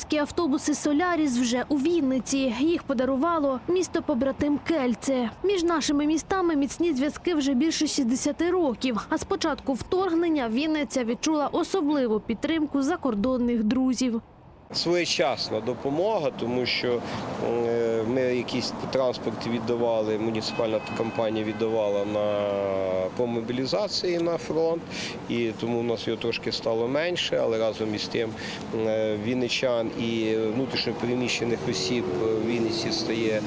пасажирські автобуси Соляріс вже у Вінниці. Їх подарувало місто побратим Кельце. Між нашими містами міцні зв'язки вже більше 60 років. А з початку вторгнення Вінниця відчула особливу підтримку закордонних друзів. Своєчасна допомога, тому що е, ми якийсь транспорт віддавали, муніципальна компанія віддавала на по мобілізації на фронт, і тому у нас його трошки стало менше, але разом із тим е, вінничан і внутрішньопереміщених осіб в Вінниці стає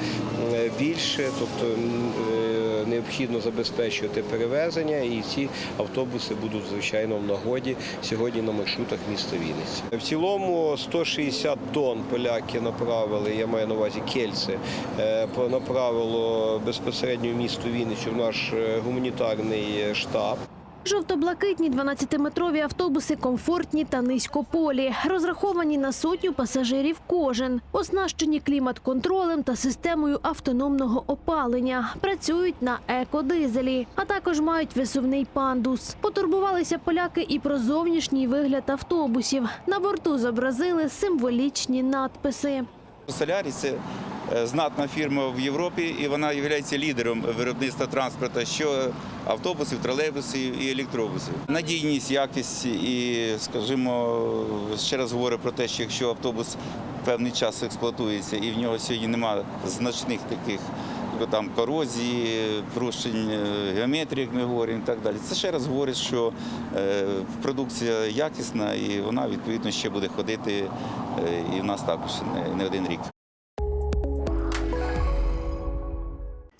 е, більше, тобто е, необхідно забезпечувати перевезення, і ці автобуси будуть звичайно в нагоді сьогодні на маршрутах міста Вінниці. В цілому 160 тонн поляки направили, я маю на увазі кельце, е, направило безпосередньо місто Вінницю в наш е, гуманітарний штаб. Жовто-блакитні 12-метрові автобуси комфортні та низькополі, розраховані на сотню пасажирів кожен, оснащені клімат-контролем та системою автономного опалення, працюють на екодизелі, а також мають висувний пандус. Потурбувалися поляки і про зовнішній вигляд автобусів. На борту зобразили символічні надписи. Соляріс знатна фірма в Європі, і вона є лідером виробництва транспорту, що автобусів, тролейбусів і електробусів. Надійність, якість і, скажімо, ще раз говорю про те, що якщо автобус певний час експлуатується і в нього сьогодні немає значних таких ну, там корозії, порушень е, геометрії, як ми говоримо, і так далі. Це ще раз говорить, що е, продукція якісна і вона відповідно ще буде ходити е, і в нас також не один рік.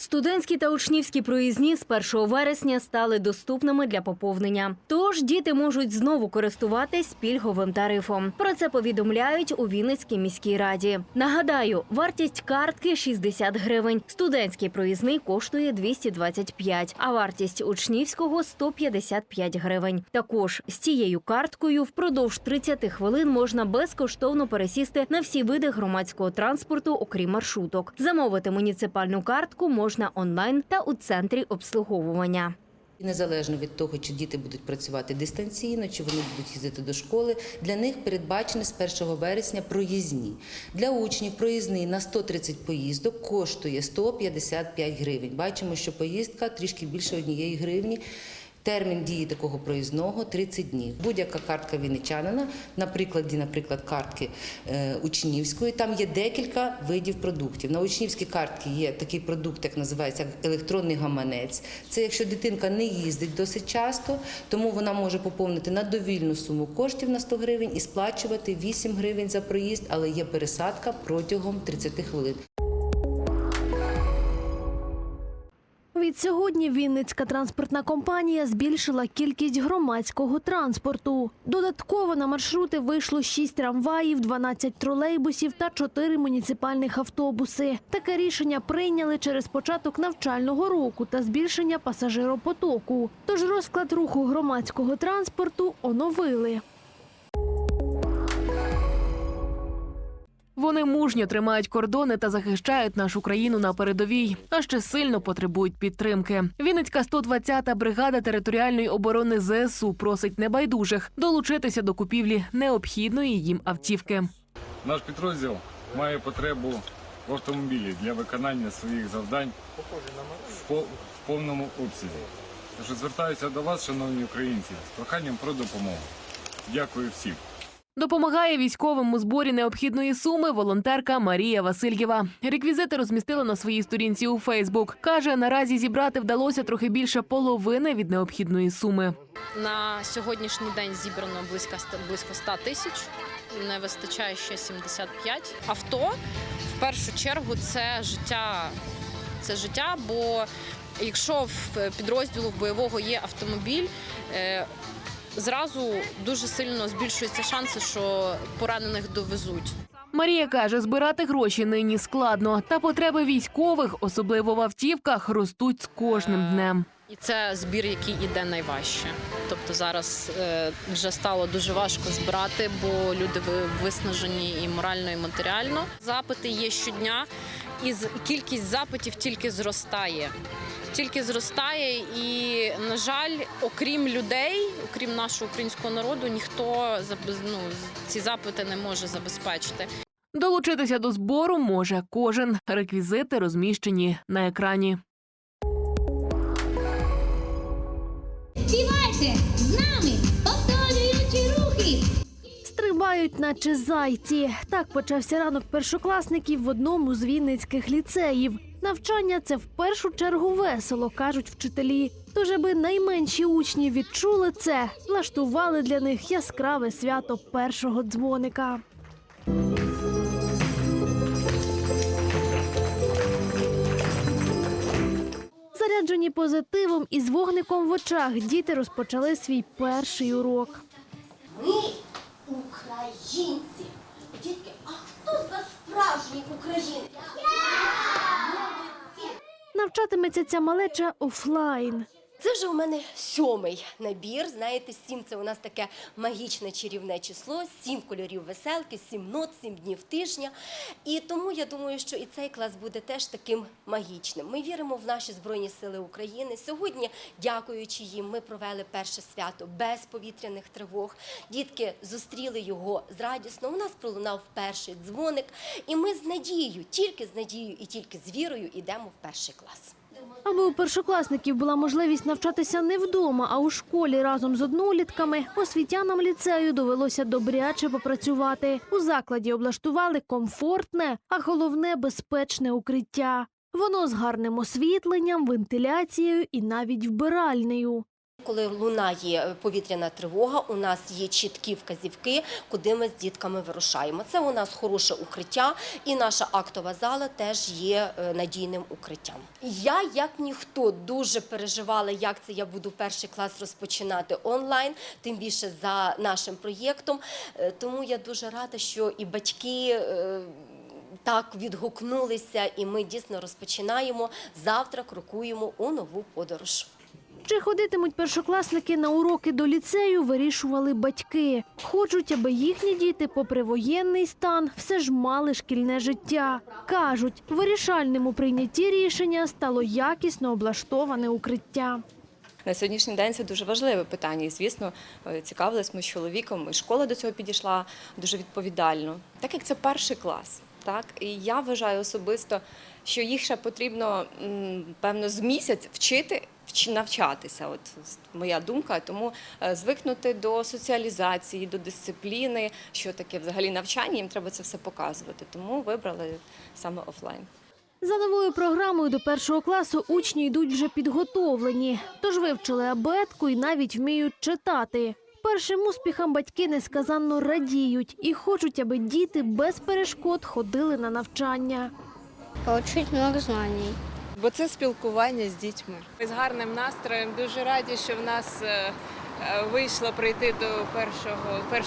Студентські та учнівські проїзні з 1 вересня стали доступними для поповнення. Тож діти можуть знову користуватись пільговим тарифом. Про це повідомляють у Вінницькій міській раді. Нагадаю, вартість картки 60 гривень. Студентський проїзний коштує 225, а вартість учнівського 155 гривень. Також з цією карткою впродовж 30 хвилин можна безкоштовно пересісти на всі види громадського транспорту, окрім маршруток. Замовити муніципальну картку можна онлайн та у центрі обслуговування. Незалежно від того, чи діти будуть працювати дистанційно, чи вони будуть їздити до школи, для них передбачені з 1 вересня проїзні. Для учнів проїзний на 130 поїздок коштує 155 гривень. Бачимо, що поїздка трішки більше однієї гривні. Термін дії такого проїзного 30 днів. Будь-яка картка вінничанина, на прикладі, наприклад, картки е, учнівської, там є декілька видів продуктів. На учнівській картці є такий продукт, як називається електронний гаманець. Це якщо дитинка не їздить досить часто, тому вона може поповнити на довільну суму коштів на 100 гривень і сплачувати 8 гривень за проїзд, але є пересадка протягом 30 хвилин. Відсьогодні Вінницька транспортна компанія збільшила кількість громадського транспорту. Додатково на маршрути вийшло 6 трамваїв, 12 тролейбусів та 4 муніципальних автобуси. Таке рішення прийняли через початок навчального року та збільшення пасажиропотоку. Тож розклад руху громадського транспорту оновили. Вони мужньо тримають кордони та захищають нашу країну на передовій, а ще сильно потребують підтримки. Вінницька 120-та бригада територіальної оборони ЗСУ просить небайдужих долучитися до купівлі необхідної їм автівки. Наш підрозділ має потребу в автомобілі для виконання своїх завдань в по- в повному обсязі. Тож звертаюся до вас, шановні українці, з проханням про допомогу. Дякую всім. Допомагає військовим у зборі необхідної суми волонтерка Марія Васильєва. Реквізити розмістила на своїй сторінці у Фейсбук. каже, наразі зібрати вдалося трохи більше половини від необхідної суми. На сьогоднішній день зібрано близько близько 100 тисяч. Не вистачає ще 75. Авто в першу чергу це життя. Це життя, бо якщо в підрозділу бойового є автомобіль, е, зразу дуже сильно збільшуються шанси, що поранених довезуть. Марія каже, збирати гроші нині складно, та потреби військових, особливо в автівках, ростуть з кожним днем. І це збір, який іде найважче. Тобто зараз е, вже стало дуже важко збирати, бо люди виснажені і морально, і матеріально. Запити є щодня, і кількість запитів тільки зростає. Тільки зростає, і на жаль, окрім людей, окрім нашого українського народу, ніхто ну, ці запити не може забезпечити. Долучитися до збору може кожен. Реквізити розміщені на екрані. Співайте з нами. Стрибають, наче зайці. Так почався ранок першокласників в одному з вінницьких ліцеїв. Навчання це в першу чергу весело, кажуть вчителі. Тож, аби найменші учні відчули це, влаштували для них яскраве свято першого дзвоника. Заряджені позитивом і з вогником в очах діти розпочали свій перший урок. Українці. Дітки, а хто з нас справжній українець? Навчатиметься ця малеча офлайн. Це вже у мене сьомий набір. Знаєте, сім це у нас таке магічне чарівне число, сім кольорів веселки, сім нот, сім днів тижня. І тому я думаю, що і цей клас буде теж таким магічним. Ми віримо в наші Збройні Сили України. Сьогодні, дякуючи їм, ми провели перше свято без повітряних тривог. Дітки зустріли його з радісно. У нас пролунав перший дзвоник, і ми з надією, тільки з надією і тільки з вірою йдемо в перший клас. Аби у першокласників була можливість навчатися не вдома, а у школі разом з однолітками, освітянам ліцею довелося добряче попрацювати. У закладі облаштували комфортне, а головне безпечне укриття. Воно з гарним освітленням, вентиляцією і навіть вбиральнею. Коли лунає повітряна тривога, у нас є чіткі вказівки, куди ми з дітками вирушаємо. Це у нас хороше укриття, і наша актова зала теж є е, надійним укриттям. Я, як ніхто, дуже переживала, як це я буду перший клас розпочинати онлайн, тим більше за нашим проєктом. Е, Тому я дуже рада, що і батьки. е, Так відгукнулися, і ми дійсно розпочинаємо завтра. Крокуємо у нову подорож. Чи ходитимуть першокласники на уроки до ліцею, вирішували батьки. Хочуть, аби їхні діти, попри воєнний стан, все ж мали шкільне життя. Кажуть, вирішальним у прийнятті рішення стало якісно облаштоване укриття. На сьогоднішній день це дуже важливе питання. І, звісно, е, цікавились ми з чоловіком, і школа до цього підійшла дуже відповідально. Так як це перший клас, так і я вважаю особисто, що їх ще потрібно певно з місяць вчити. вч- Навчатися, от моя думка, тому е, звикнути до соціалізації, до дисципліни, що таке взагалі навчання, їм треба це все показувати. Тому вибрали саме офлайн. За новою програмою до першого класу учні йдуть вже підготовлені, тож вивчили абетку і навіть вміють читати. Першим успіхам батьки несказанно радіють і хочуть, аби діти без перешкод ходили на навчання. Получить много знаний. бо це спілкування з дітьми. З гарним настроєм дуже раді, що в нас е, е, вийшло прийти до 1, 1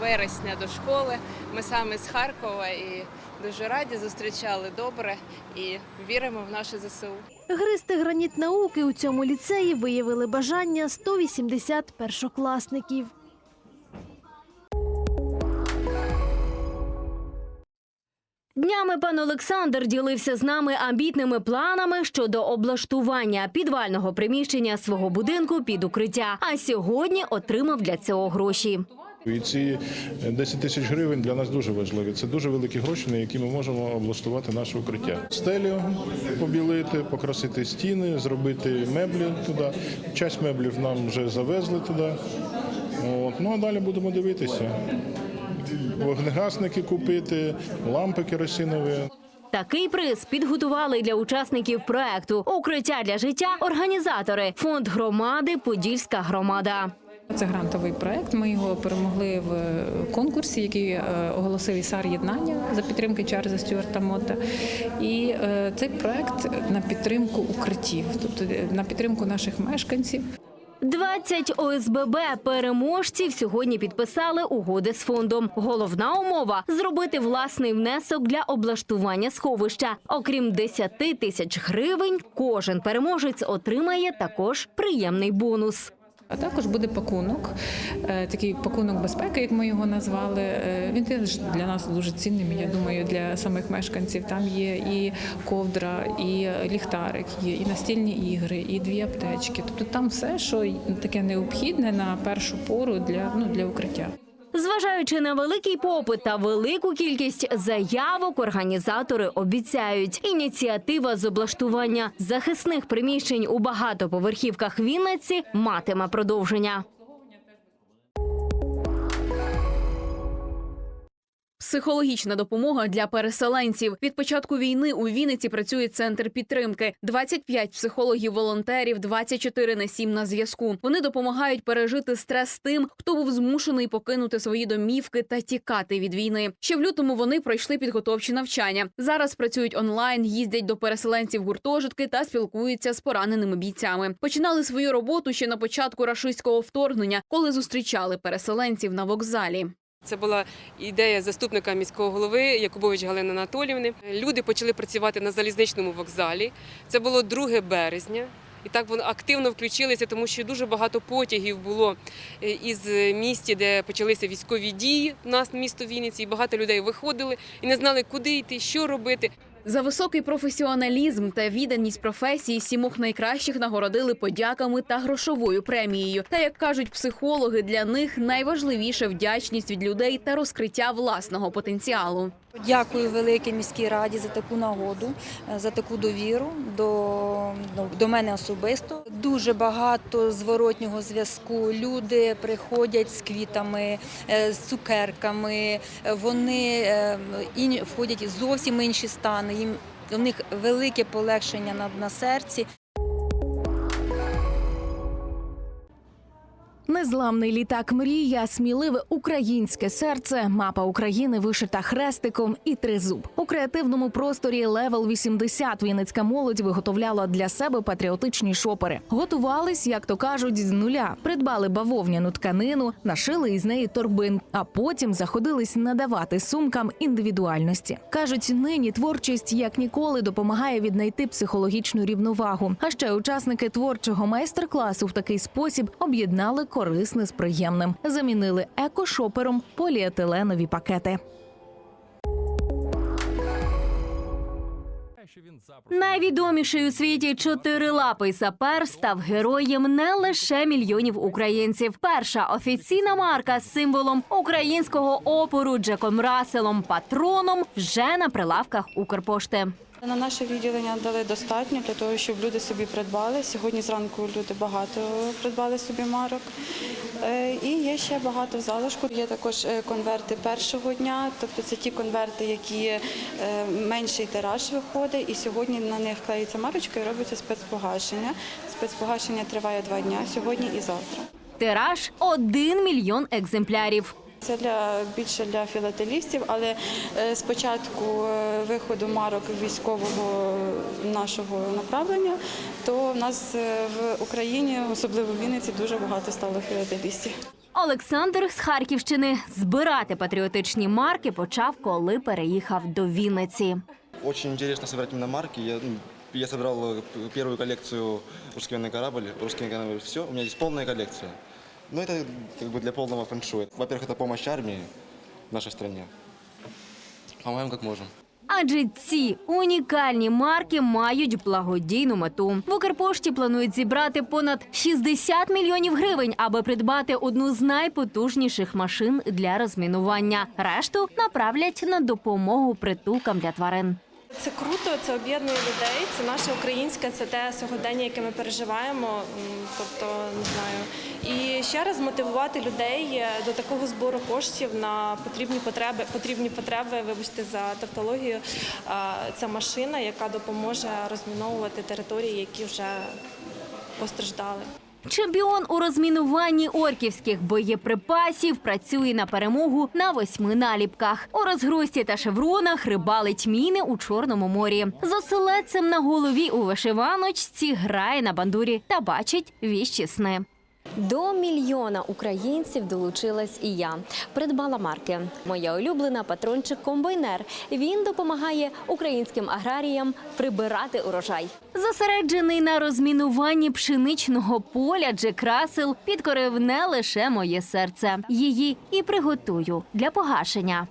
вересня до школи. Ми саме з Харкова і дуже раді зустрічали добре і віримо в наше ЗСУ. Гристи граніт науки у цьому ліцеї виявили бажання 180 першокласників. Днями пан Олександр ділився з нами амбітними планами щодо облаштування підвального приміщення свого будинку під укриття. А сьогодні отримав для цього гроші. І ці 10 тисяч гривень для нас дуже важливі. Це дуже великі гроші, на які ми можемо облаштувати наше укриття. Стелю побілити, покрасити стіни, зробити меблі туди. Часть меблів нам вже завезли туди. От. Ну а далі будемо дивитися. Вогнегасники купити, лампи керосинові. Такий приз підготували для учасників проекту Укриття для життя організатори фонд громади Подільська громада. Це грантовий проект. Ми його перемогли в конкурсі, який е, оголосив ІСАР єднання за підтримки Чарльза Стюарта Мотта. І е, цей проект на підтримку укриттів, тобто е, на підтримку наших мешканців. 20 ОСББ переможців сьогодні підписали угоди з фондом. Головна умова зробити власний внесок для облаштування сховища. Окрім 10 тисяч гривень, кожен переможець отримає також приємний бонус. А також буде пакунок, е, такий пакунок безпеки, як ми його назвали. Е, Він теж для нас дуже цінним. Я думаю, для самих мешканців там є і ковдра, і ліхтарик, є і настільні ігри, і дві аптечки. Тобто там все, що таке необхідне на першу пору для, ну, для укриття. Зважаючи на великий попит та велику кількість заявок, організатори обіцяють, ініціатива з облаштування захисних приміщень у багатоповерхівках Вінниці матиме продовження. Психологічна допомога для переселенців. Від початку війни у Вінниці працює центр підтримки. 25 психологів-волонтерів, 24 на 7 на зв'язку. Вони допомагають пережити стрес тим, хто був змушений покинути свої домівки та тікати від війни. Ще в лютому вони пройшли підготовчі навчання. Зараз працюють онлайн, їздять до переселенців гуртожитки та спілкуються з пораненими бійцями. Починали свою роботу ще на початку рашистського вторгнення, коли зустрічали переселенців на вокзалі. Це була ідея заступника міського голови Якубович Галини Анатоліївни. Люди почали працювати на залізничному вокзалі. Це було 2 березня. І так вони активно включилися, тому що дуже багато потягів було е, із місті, де почалися військові дії. У нас місто Вінниці, і багато людей виходили і не знали, куди йти, що робити. За високий професіоналізм та відданість професії сімох найкращих нагородили подяками та грошовою премією. Та як кажуть психологи, для них найважливіше вдячність від людей та розкриття власного потенціалу. Дякую великій міській раді за таку нагоду, е, за таку довіру до, ну, до мене особисто. Дуже багато зворотнього зв'язку. Люди приходять з квітами, е, з цукерками. Вони е, входять зовсім інші стани. Їм у них велике полегшення на, на серці. Незламний літак мрія, сміливе українське серце, мапа України вишита хрестиком і тризуб. У креативному просторі Левел 80 Вінницька молодь виготовляла для себе патріотичні шопери. Готувались, як то кажуть, з нуля. Придбали бавовняну тканину, нашили із неї торбин, а потім заходились надавати сумкам індивідуальності. кажуть, нині творчість як ніколи допомагає віднайти психологічну рівновагу. А ще учасники творчого майстер-класу в такий спосіб об'єднали корисне з приємним, замінили екошопером поліетиленові пакети. Найвідоміший у світі чотирилапий сапер став героєм не лише мільйонів українців. Перша офіційна марка з символом українського опору Джеком Раселом патроном вже на прилавках Укрпошти. На наше відділення дали достатньо для того, щоб люди собі придбали. Сьогодні зранку люди багато придбали собі марок. Е, І є ще багато в залишку. Є також е, конверти першого дня, тобто це ті конверти, які е, менший тираж виходить, і сьогодні на них клеїться марочка і робиться спецпогашення. Спецпогашення триває два дня сьогодні і завтра. Тираж один мільйон екземплярів. Це для більше для філателістів, але е, з початку е, виходу марок військового нашого направлення, то в нас е, в Україні, особливо в Вінниці, дуже багато стало філателістів. Олександр з Харківщини збирати патріотичні марки почав, коли переїхав до Вінниці. Очень интересно собирать именно марки. Я, ну, я собрал э, п- первую коллекцию «Русский военный корабль». «Русский военный корабль» – все, у меня здесь полная коллекция. Но это как бы для полного фэншуя. Во-первых, это помощь армии в нашей стране. Помогаем как можем. Адже ці унікальні марки мають благодійну мету. В Укрпошті планують зібрати понад 60 мільйонів гривень, аби придбати одну з найпотужніших машин для розмінування. Решту направлять на допомогу притулкам для тварин. Це круто, це об'єднує людей. Це наше українське, це те сьогодення, яке ми переживаємо. Тобто, не знаю. І ще раз мотивувати людей е, до такого збору коштів на потрібні потреби. Потрібні потреби, вибачте за тавтологію. Це машина, яка допоможе розміновувати території, які вже постраждали. Чемпіон у розмінуванні орківських боєприпасів працює на перемогу на восьми наліпках. У розгрузці та шевронах рибалить міни у Чорному морі. З оселедцем на голові у вишиваночці грає на бандурі та бачить віщі сни. До мільйона українців долучилась і я. Придбала марки. Моя улюблена патрончик комбайнер. Він допомагає українським аграріям прибирати урожай. Зосереджений на розмінуванні пшеничного поля Джек Рассел підкорив не лише моє серце. Її і приготую для погашення.